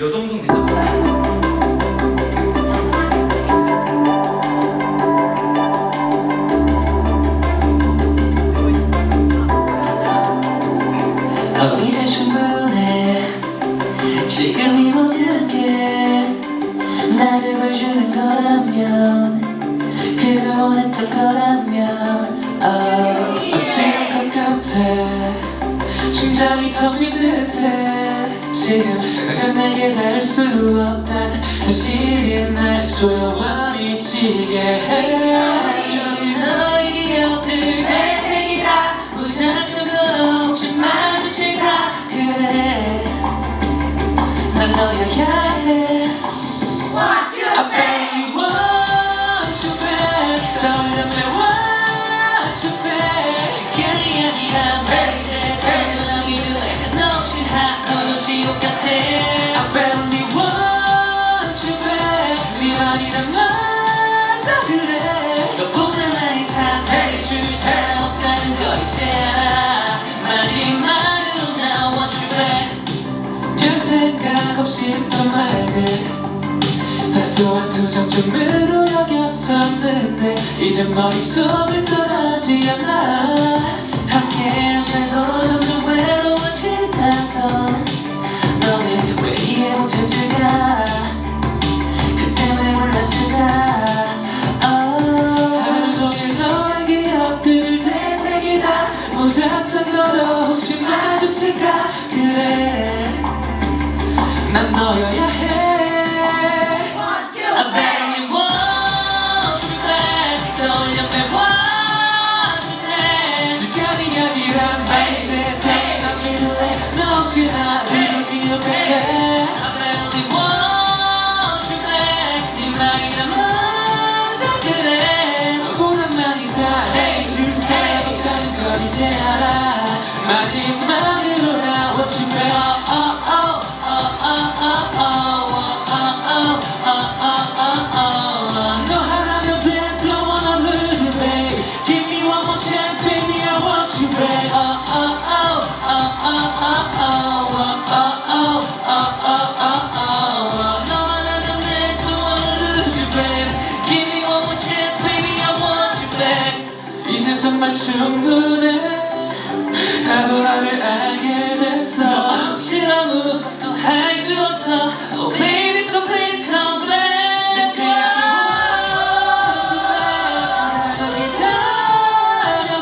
요 정도는 괜찮죠? 어, 거라면 그걸 거라면 oh, 어찌할 것 같아. 심장이 텅빈 듯해 지금 당장 날 깨달을 수 없다는 사실이 날 조여와 미치게 해 너야 해. One, two, three. 알아 마지막으로 나 want you back 별 생각 없이 했던 말들 사소한 투정쯤으로 여겼었는데 이제 머릿속을 떠나지 않아 함께한데도 점점 외로워진다던 너는 왜 이해 못했을 난 너여야 해 정말 충분해. 나도 나를 알게 됐어. 너 없이 아무것도 할 수 없어. Oh baby, so please come back.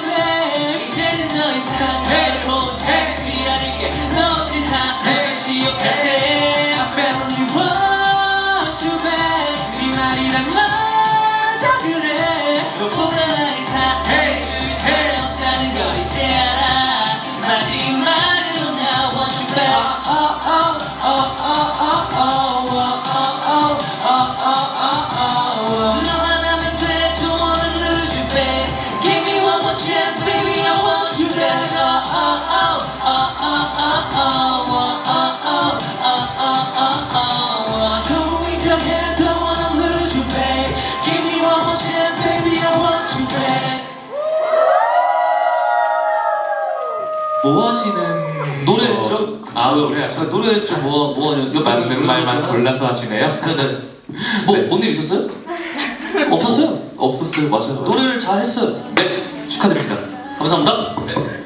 내 이제는 더 이상 외로운 택시 아닐게 너 없이 하늘 지옥까지 뭐 하시는 노래 거- 좀- 아 노래 하시는 노래 좀 뭐 뭐 옆에 맞는 말만 골라서 하시네요? 네네. 뭐뭔 일 있었어요? 없었어요. 없었어요 맞아요 노래를 잘 했어요. 네 축하드립니다 감사합니다. 네.